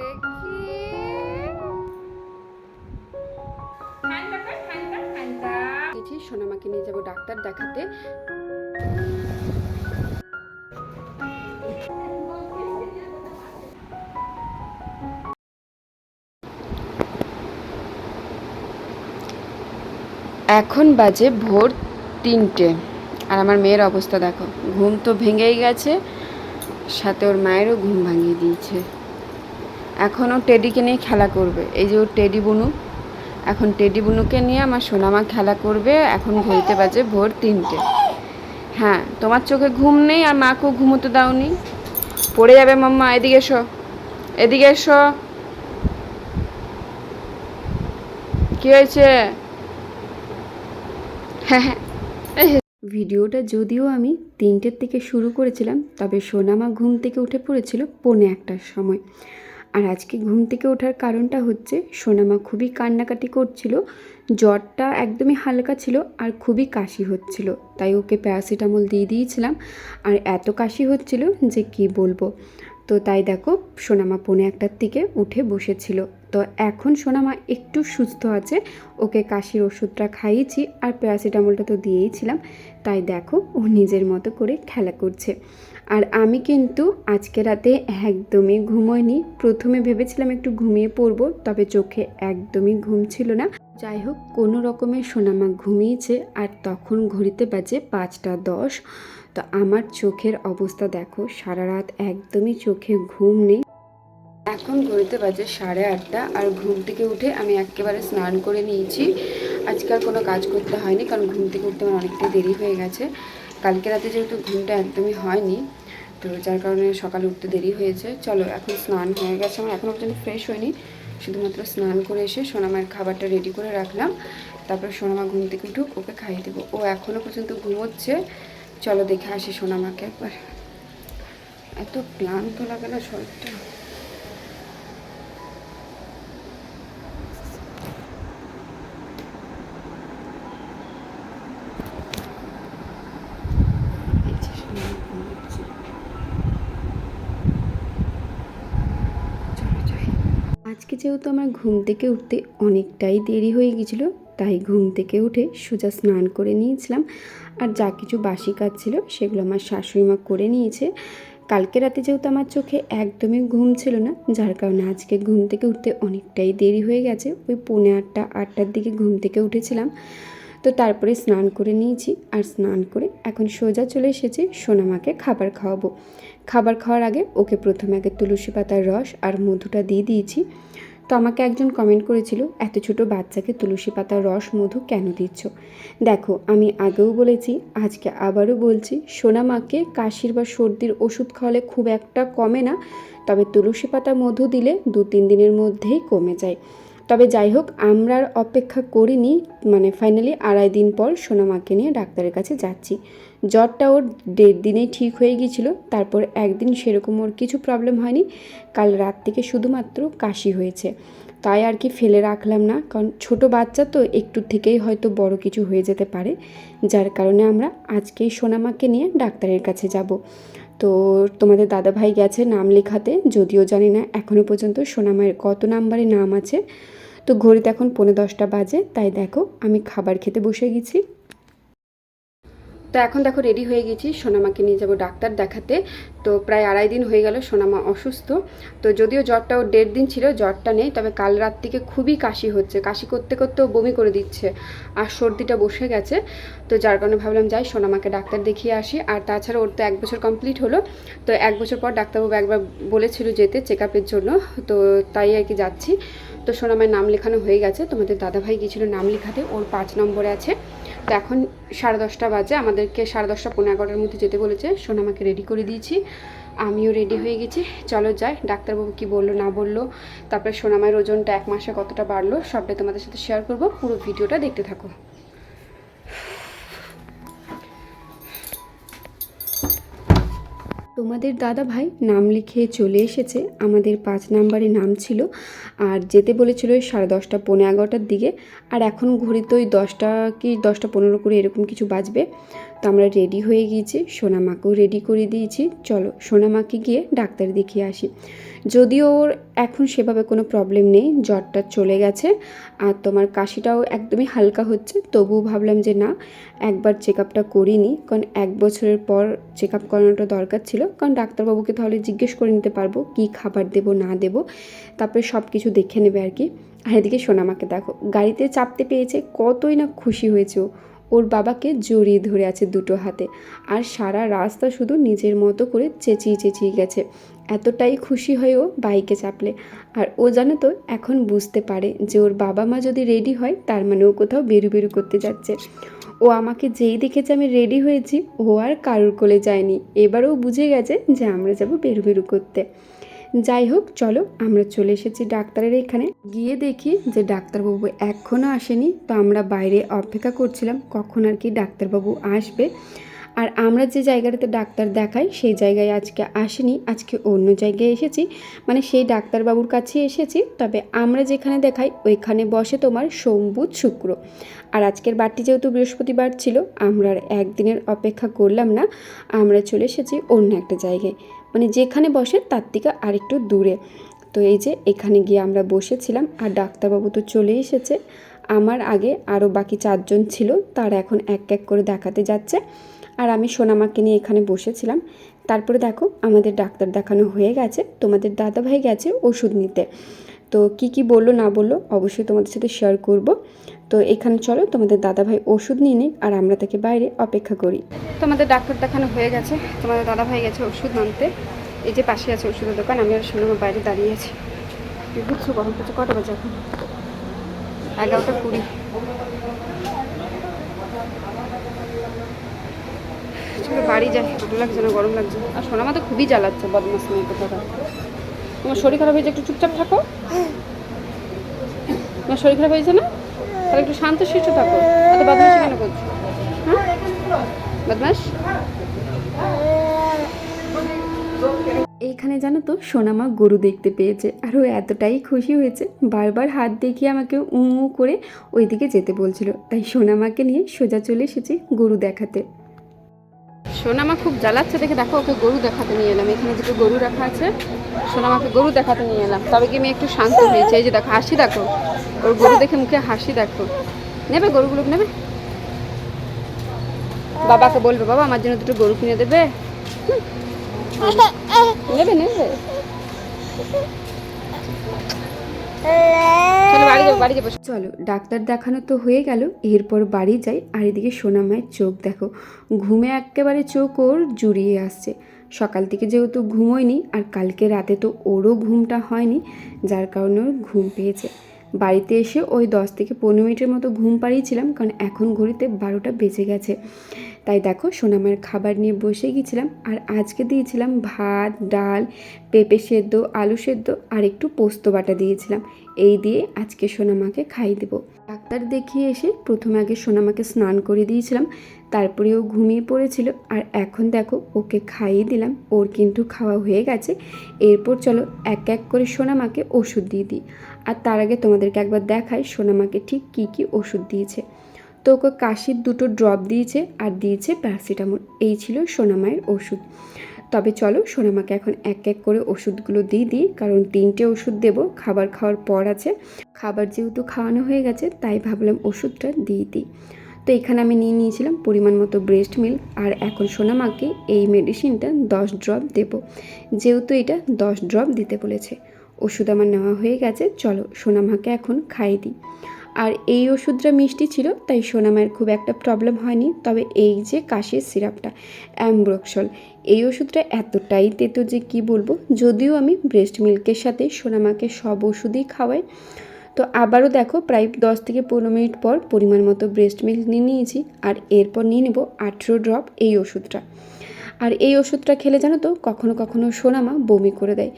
দেখি। গেছি সোনামাকে নিয়ে যাব ডাক্তার দেখাতে। এখন বাজে ভোর তিনটে। আর আমার মেয়ের অবস্থা দেখো ঘুম তো ভেঙেই গেছে সাথে ওর মায়েরও ঘুম ভাঙিয়ে দিয়েছে। এখন ও টেডিকে নিয়ে খেলা করবে। এই যে ওর টেডি বুনু। এখন টেডি বুনুকে নিয়ে আমার সোনামা খেলা করবে। এখন ঘুরতে বাজে ভোর তিনটে। হ্যাঁ তোমার চোখে ঘুম নেই আর মাকেও ঘুমোতে দাওনি। পড়ে যাবে মাম্মা, এদিকে এসো। এদিকে এসো। কি হয়েছে? হ্যাঁ হ্যাঁ। ভিডিওটা যদিও আমি তিনটের থেকে শুরু করেছিলাম, তবে সোনামা ঘুম থেকে উঠে পড়েছিল পৌনে একটার সময়। আর আজকে ঘুম থেকে ওঠার কারণটা হচ্ছে, সোনামা খুবই কান্নাকাটি করছিল, জ্বরটা একদমই হালকা ছিল আর খুবই কাশি হচ্ছিল, তাই ওকে প্যারাসিটামল দিয়ে দিয়েছিলাম। আর এত কাশি হচ্ছিল যে কি বলব। তো তাই দেখো, সোনামা পৌনে একটার দিকে উঠে বসেছিল। তো এখন সোনামা একটু সুস্থ আছে, ওকে কাশির ওষুধটা খাইয়েছি আর প্যারাসিটামলটা তো দিয়েইছিলাম তাই দেখো ও নিজের মতো করে খেলা করছে। আর আমি কিন্তু আজকে রাতে একদমই ঘুমোইনি। প্রথমে ভেবেছিলাম একটু ঘুমিয়ে পড়ব, তবে চোখে একদমই ঘুম ছিল না। যাই হোক কোনো রকমের সোনামা ঘুমিয়েছে আর তখন ঘড়িতে বাজে পাঁচটা দশ। তো আমার চোখের অবস্থা দেখো, সারা রাত একদমই চোখে ঘুম নেই। এখন ঘড়িতে বাজে সাড়ে আটটা আর ঘুম থেকে উঠে আমি একেবারে স্নান করে নিয়েছি। আজকাল কোনো কাজ করতে হয়নি, কারণ ঘুম থেকে উঠতে আমার অনেকটাই দেরি হয়ে গেছে। কালকে রাতে যেহেতু ঘুমটা একদমই হয়নি তো যার কারণে সকালে উঠতে দেরি হয়েছে। চলো, এখন স্নান হয়ে গেছে আমার এখনও পর্যন্ত ফ্রেশ হয়নি। শুধুমাত্র স্নান করে এসে সোনামার খাবারটা রেডি করে রাখলাম। তারপরে সোনামা ঘুম থেকে উঠুক, ওকে খাইয়ে দেবো। ও এখনও পর্যন্ত ঘুমোচ্ছে। চলো দেখে আসি সোনামাকে একবার। এত ক্লান্ত লাগে না শরীরটা এই যে সোনামা ঘুমোচ্ছে। চলো যাই। আজকে যেহেতু আমার ঘুম থেকে উঠতে অনেকটাই দেরি হয়ে গেছিল, তাই ঘুম থেকে উঠে সোজা স্নান করে নিয়েছিলাম। আর যা কিছু বাসি কাজ ছিল সেগুলো আমার শাশুড়ি মা করে নিয়েছে। কালকে রাতে যেহেতু আমার চোখে একদমই ঘুম ছিল না, যার কারণে আজকে ঘুম থেকে উঠতে অনেকটাই দেরি হয়ে গেছে। ওই পৌনে আটটা, আটটার দিকে ঘুম থেকে উঠেছিলাম। তো তারপরে স্নান করে নিয়েছি। আর স্নান করে এখন সোজা চলে এসেছি সোনামাকে খাবার খাওয়াবো। খাবার খাওয়ার আগে ওকে প্রথমে আগে তুলসী পাতার রস আর মধুটা দিয়ে দিয়েছি। তো আমাকে একজন কমেন্ট করেছিল, এত ছোট বাচ্চাকে তুলসী পাতার রস, মধু কেন দিচ্ছ? দেখো, আমি আগেও বলেছি, আজকে আবারও বলছি, সোনা মাকে কাশির বা সর্দির ওষুধ খাওয়ালে খুব একটা কমে না, তবে তুলসী পাতা মধু দিলে দু তিন দিনের মধ্যেই কমে যায়। তবে যাই হোক, আমরা অপেক্ষা করিনি মানে ফাইনালি আড়াই দিন পর সোনামাকে নিয়ে ডাক্তারের কাছে যাচ্ছি। জ্বরটা ওর দেড় দিনেই ঠিক হয়ে গিয়েছিল, তারপর একদিন সেরকম ওর কিছু প্রবলেম হয়নি, কাল রাত থেকে শুধুমাত্র কাশি হয়েছে। তাই আর কি ফেলে রাখলাম না, কারণ ছোট বাচ্চা তো একটু থেকেই হয়তো বড় কিছু হয়ে যেতে পারে, যার কারণে আমরা আজকেই সোনামাকে নিয়ে ডাক্তারের কাছে যাব। তো তোমাদের দাদাভাই গেছে নাম লেখাতে, যদিও জানি না এখনও পর্যন্ত সোনামায়ের কত নাম্বারে নাম আছে। তো ঘড়িতে এখন পনেরো দশটা বাজে, তাই দেখো আমি খাবার খেতে বসে গেছি। তো এখন দেখো রেডি হয়ে গেছি। সোনামাকে নিয়ে যাব ডাক্তার দেখাতে। তো প্রায় আড়াই দিন হয়ে গেল সোনামা অসুস্থ। তো যদিও জ্বরটা ওর দেড় দিন ছিল, জ্বরটা নেই, তবে কাল রাত থেকে খুবই কাশি হচ্ছে। কাশি করতে করতেও বমি করে দিচ্ছে আর সর্দিটা বসে গেছে। তো যার কারণে ভাবলাম যাই সোনামাকে ডাক্তার দেখিয়ে আসি। আর তাছাড়া ওর তো এক বছর কমপ্লিট হলো। তো এক বছর পর ডাক্তারবাবু একবার বলেছিল যেতে চেক আপের জন্য। তো তাই আর কি যাচ্ছি। তো সোনামার নাম লেখানো হয়ে গেছে। তোমাদের দাদাভাই গিয়েছিল নাম লেখাতে। ওর পাঁচ নম্বরে আছে। তো এখন সাড়ে দশটা বাজে। আমাদেরকে সাড়ে দশটা পনেরো এগারোটার মধ্যে যেতে বলেছে। সোনামাকে রেডি করে দিয়েছি। আমিও রেডি হয়ে গেছি। চলো যাই। ডাক্তারবাবু কি বলল, না বলল। তারপরে সোনামায়ের ওজনটা এক মাসে কতটা বাড়লো, সবটাই তোমাদের সাথে শেয়ার করব। পুরো ভিডিওটা দেখতে থাকো। তোমাদের দাদা ভাই নাম লিখে চলে এসেছে। আমাদের পাঁচ নাম্বারে নাম ছিল আর যেতে বলেছিল ওই সাড়ে দশটা পনেরো এগারোটার দিকে। আর এখন ঘড়িতে ওই দশটা কি, দশটা পনেরো করে এরকম কিছু বাজবে। তো আমরা রেডি হয়ে গিয়েছি, সোনামাকেও রেডি করে দিয়েছি। চলো, সোনামাকে গিয়ে ডাক্তার দেখিয়ে আসি। যদিও ওর এখন সেভাবে কোনো প্রবলেম নেই, জ্বরটা চলে গেছে। আর তোমার কাশিটাও একদমই হালকা হচ্ছে, তবুও ভাবলাম যে না, একবার চেক আপটা করিনি। কারণ এক বছরের পর চেক আপ করানোটা দরকার ছিল। কারণ ডাক্তারবাবুকে তাহলে জিজ্ঞেস করে নিতে পারব, কী খাবার দেবো, না দেবো। তারপরে সব কিছু দেখে নেবে আর কি। আর এদিকে সোনামাকে দেখো, গাড়িতে চাপতে পেয়েছে, কতই না খুশি হয়েছে। ওর বাবাকে জড়িয়ে ধরে আছে দুটো হাতে। আর সারা রাস্তা শুধু নিজের মতো করে চেঁচিয়ে চেঁচিয়ে গেছে। এতটাই খুশি হয় ও বাইকে চাপলে। আর ও জানো তো, এখন বুঝতে পারে যে ওর বাবা মা যদি রেডি হয়, তার মানে ও কোথাও বেরু বেরু করতে যাচ্ছে। ও আমাকে যেই দেখেছে আমি রেডি হয়েছি, ও আর কারোর কোলে যায়নি। এবারও বুঝে গেছে যে আমরা যাব বেরু বেরু করতে। যাই হোক, চলো আমরা চলে এসেছি ডাক্তারের এখানে। গিয়ে দেখি যে ডাক্তারবাবু এখনও আসেনি, তো আমরা বাইরে অপেক্ষা করছিলাম কখন আর কি ডাক্তারবাবু আসবে। আর আমরা যে জায়গাটাতে ডাক্তার দেখাই, সেই জায়গায় আজকে আসেনি, আজকে অন্য জায়গায় এসেছি। মানে সেই ডাক্তারবাবুর কাছে এসেছি, তবে আমরা যেখানে দেখাই, ওইখানে বসে তোমার সোম বুধ শুক্র। আর আজকের বারটি যেহেতু বৃহস্পতিবার ছিল, আমরা আর একদিনের অপেক্ষা করলাম না, আমরা চলে এসেছি অন্য একটা জায়গায়। মানে যেখানে বসে তার থেকে আরেকটু দূরে। তো এই যে এখানে গিয়ে আমরা বসেছিলাম আর ডাক্তারবাবু তো চলে এসেছে। আমার আগে আরও বাকি চারজন ছিল, তারা এখন এক এক করে দেখাতে যাচ্ছে। আর আমি সোনামাকে নিয়ে এখানে বসেছিলাম। তারপরে দেখো আমাদের ডাক্তার দেখানো হয়ে গেছে, তোমাদের দাদাভাই গেছে ওষুধ নিতে। তো কি কি বলল না বলল অবশ্যই তোমাদের সাথে শেয়ার করব। তো এখানে চলো, তোমাদের দাদাভাই ওষুধ নিয়ে নিক আর আমরা তাকে বাইরে অপেক্ষা করি। তোমাদের ডাক্তার দেখানো হয়ে গেছে। তোমাদের দাদাভাই গেছে ওষুধ আনতে। এই যে পাশে আছে ওষুধের দোকান, আমি আর সোনামা বাইরে দাঁড়িয়ে আছি। বুঝছ গরম করছ কটা বাজে এখন? এগারোটা কুড়ি। বাড়ি যাই, ভালো লাগছে না, গরম লাগছে। আর শোনা সোনামা তো খুবই জ্বালাচ্ছে বদমাস মেয়ে কোথাটা তোমার শরীর খারাপ হয়েছে, একটু চুপচাপ থাকো। তোমার শরীর খারাপ হয়েছে না? তাহলে একটু শান্ত শিষ্ট থাকো। এত বদমাস কেন করছ? হ্যাঁ? বদমাস এখানে জানো তো, সোনামা গরু দেখতে পেয়েছে, আর ও এতটাই খুশি হয়েছে, বারবার হাত দেখিয়ে আমাকে উঁ উঁ করে ওইদিকে যেতে বলছিল। তাই সোনামাকে নিয়ে সোজা চলে এসেছি গরু দেখাতে। সোনামা খুব জ্বালাচ্ছে, দেখে দেখো ওকে গরু দেখাতে নিয়ে এলাম। এখানে দুটো গরু রাখা আছে, সোনামাকে গরু দেখাতে নিয়ে এলাম। তবে কি আমি একটু শান্ত হয়েছি, এই যে দেখো, হাসি দেখো। ওর গরু দেখে মুখে হাসি দেখো। নেবে গরুগুলো নেবে? বাবাকে বলবে, বাবা, আমার জন্য দুটো গরু কিনে দেবে। নেবে নেবে? চলো ডাক্তার দেখানো তো হয়ে গেল, এরপর বাড়ি যাই, আর এদিকে সোনামায়ের চোখ দেখো। ঘুমে একেবারে চোখ ওর জুড়িয়ে আসছে। সকাল থেকে যেহেতু ঘুমোয়নি, আর কালকে রাতে তো ওরও ঘুমটা হয়নি, যার কারণে ওর ঘুম পেয়েছে। বাড়িতে এসে ওই দশ থেকে পনেরো মিনিটের মতো ঘুম পাড়িয়েছিলাম, কারণ এখন ঘড়িতে বারোটা বেজে গেছে। তাই দেখো সোনামায়ের খাবার নিয়ে বসে গিয়েছিলাম আর আজকে দিয়েছিলাম ভাত, ডাল, পেঁপে সেদ্ধ, আলু সেদ্ধ, আর একটু পোস্ত বাটা দিয়েছিলাম। এই দিয়ে আজকে সোনামাকে খাইয়ে দেবো। ডাক্তার দেখিয়ে এসে প্রথমে আগে সোনামাকে স্নান করে দিয়েছিলাম তারপরে ও ঘুমিয়ে পড়েছিল, আর এখন দেখো, ওকে খাইয়ে দিলাম, ওর কিন্তু খাওয়া হয়ে গেছে। এরপর চলো, এক এক করে সোনামাকে ওষুধ দিয়ে দিই। আর তার আগে তোমাদেরকে একবার দেখাই সোনামাকে ঠিক কী কী ওষুধ দিয়েছে। তো ওকে কাশির দুটো ড্রপ দিয়েছে আর দিয়েছে প্যারাসিটামল এই ছিল সোনামায়ের ওষুধ। তবে চলো সোনামাকে এখন এক এক করে ওষুধগুলো দিয়ে দিই, কারণ তিনটে ওষুধ দেব, খাবার খাওয়ার পর আছে। খাবার যেহেতু খাওয়ানো হয়ে গেছে, তাই ভাবলাম ওষুধটা দিয়ে দিই। তো এখানে আমি নিয়ে নিয়েছিলাম পরিমাণ মতো ব্রেস্ট মিল্ক আর এখন সোনামাকে এই মেডিসিনটা দশ ড্রপ দেব। যেহেতু এটা দশ ড্রপ দিতে বলেছে। ওষুধ আমার নেওয়া হয়ে গেছে, চলো সোনামাকে এখন খাইয়ে দিই। আর এই ওষুধটা মিষ্টি ছিল, তাই সোনামায়ের খুব একটা প্রবলেম হয়নি, তবে এই যে কাশির সিরাপটা, অ্যাম্ব্রক্সল, এই ওষুধটা এতটাই তেতো যে কি বলব? যদিও আমি ব্রেস্ট মিল্কের সাথে সোনামাকে সব ওষুধই খাওয়াই, তো আবারও দেখো প্রায় দশ থেকে পনেরো মিনিট পর পরিমাণ মতো ব্রেস্ট মিল্ক নিয়ে নিয়েছি, আর এরপর নিয়ে নেব আঠেরো ড্রপ এই ওষুধটা। আর এই ওষুধটা খেলে জানো তো, কখনো কখনো সোনামা বমি করে দেয়।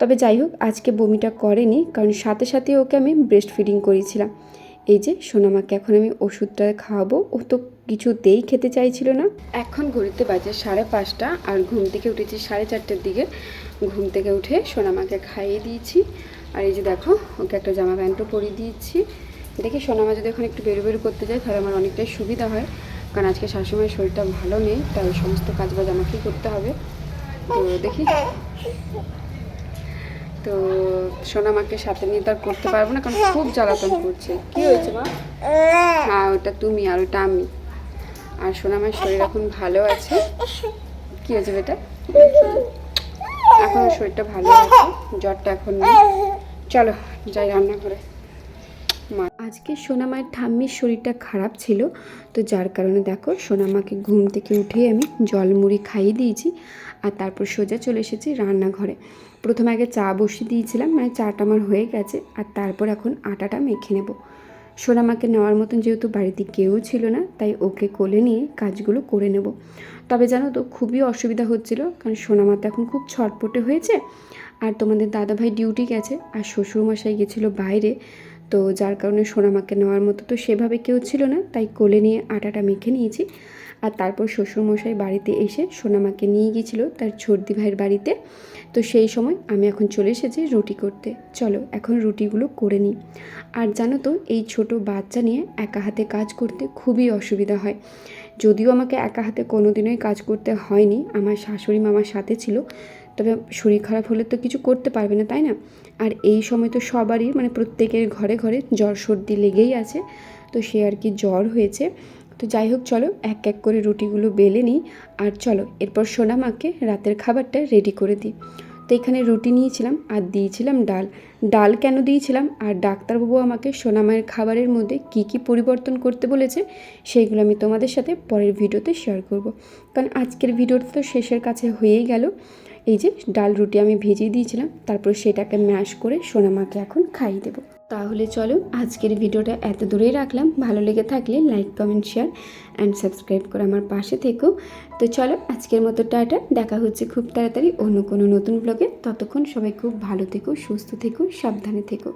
তবে যাই হোক, আজকে বমিটা করেনি, কারণ সাথে সাথে ওকে আমি ব্রেস্ট ফিডিং করিয়েছিলাম। এই যে, সোনামাকে এখন আমি ওষুধটা খাওয়াবো, ও তো কিছুতেই খেতে চাইছিল না। এখন ঘড়িতে বাজে সাড়ে পাঁচটা, আর ঘুম থেকে উঠেছি সাড়ে চারটের দিকে। ঘুম থেকে উঠে সোনামাকে খাইয়ে দিয়েছি। আর এই যে দেখো, ওকে একটা জামা প্যান্টও পরিয়ে দিয়েছি। দেখি সোনামা যদি এখন একটু বেরো বেরো করতে যায়, তাহলে আমার অনেকটাই সুবিধা হয়। কারণ আজকে শাশুড়ির শরীরটা ভালো নেই, তাই সমস্ত কাজ বাজ আমাকেই করতে হবে। তো দেখি। তো সোনামাকে সাথে নিয়ে তো আর করতে পারব না, কারণ খুব জ্বালাতন করছে। কি হয়েছে মা? হ্যাঁ ওটা তুমি আর ওটা আমি। আর সোনা সোনামার শরীর এখন ভালো আছে। কি হয়েছে বেটা? এখন শরীরটা ভালো আছে, জ্বরটা এখন নেই। চলো, যাই রান্নাঘরে। মা আজকে সোনামায়ের ঠাম্মির শরীরটা খারাপ ছিল, তো যার কারণে দেখো সোনামাকে ঘুম থেকে উঠেই আমি জল মুড়ি খাইয়ে দিয়েছি আর তারপর সোজা চলে এসেছি রান্নাঘরে। প্রথমে আগে চা বসিয়ে দিয়েছিলাম মানে চাটা আমার হয়ে গেছে আর তারপর এখন আটাটা মেখে নেব। সোনামাকে নেওয়ার মতন যেহেতু বাড়িতে কেউ ছিল না, তাই ওকে কোলে নিয়ে কাজগুলো করে নেব। তবে জানো তো খুবই অসুবিধা হচ্ছিল, কারণ সোনামা তো এখন খুব ছটপটে হয়েছে আর তোমাদের দাদাভাই ডিউটি গেছে আর শ্বশুরমশাই গেছিল বাইরে তো যার কারণে সোনামাকে নেওয়ার মতো তো সেভাবে কেউ ছিল না, তাই কোলে নিয়ে আটাটা মেখে নিয়েছি। আর তারপর শ্বশুরমশাই বাড়িতে এসে সোনামাকে নিয়ে গিয়েছিল তার ছর্দি ভাইয়ের বাড়িতে। তো সেই সময় আমি এখন চলে এসেছি রুটি করতে। চলো এখন রুটিগুলো করে নিই। আর জানো তো, এই ছোট বাচ্চা নিয়ে একা হাতে কাজ করতে খুবই অসুবিধা হয়। যদিও আমাকে একা হাতে কোনো দিনই কাজ করতে হয়নি, আমার শাশুড়ি মামার সাথে ছিল। তবে শরীর খারাপ হলে তো কিছু করতে পারবে না, তাই না? আর এই সময় তো সবারই মানে প্রত্যেকের ঘরে ঘরে জ্বর সর্দি লেগেই আছে, তো সে আর কি জ্বর হয়েছে। তো যাই হোক, চলো এক এক করে রুটিগুলো বেলে নিই, আর চলো এরপর সোনামাকে রাতের খাবারটা রেডি করে দিই। তো এখানে রুটি নিয়েছিলাম আর দিয়েছিলাম ডাল। ডাল কেন দিয়েছিলাম? আর ডাক্তারবাবু আমাকে সোনামায়ের খাবারের মধ্যে কি কি পরিবর্তন করতে বলেছে, সেইগুলো আমি তোমাদের সাথে পরের ভিডিওতে শেয়ার করব। কারণ আজকের ভিডিওটা তো শেষের কাছে হয়েই গেল। এই যে ডাল রুটি আমি ভেজে দিয়েছিলাম, তারপর সেটাকে ম্যাশ করে সোনামাকে এখন খাইয়ে দেবো। তাহলে চলো আজকের ভিডিওটা এত দূরেই রাখলাম। ভালো লেগে থাকলে like, comment, share and subscribe করে আমার পাশে থেকো। তো চলো আজকের মতো টাটা, দেখা হচ্ছে খুব তাড়াতাড়ি অন্য কোনো নতুন ব্লগে ততক্ষণ সবাই খুব ভালো থেকো, সুস্থ থেকো, সাবধানে থেকো।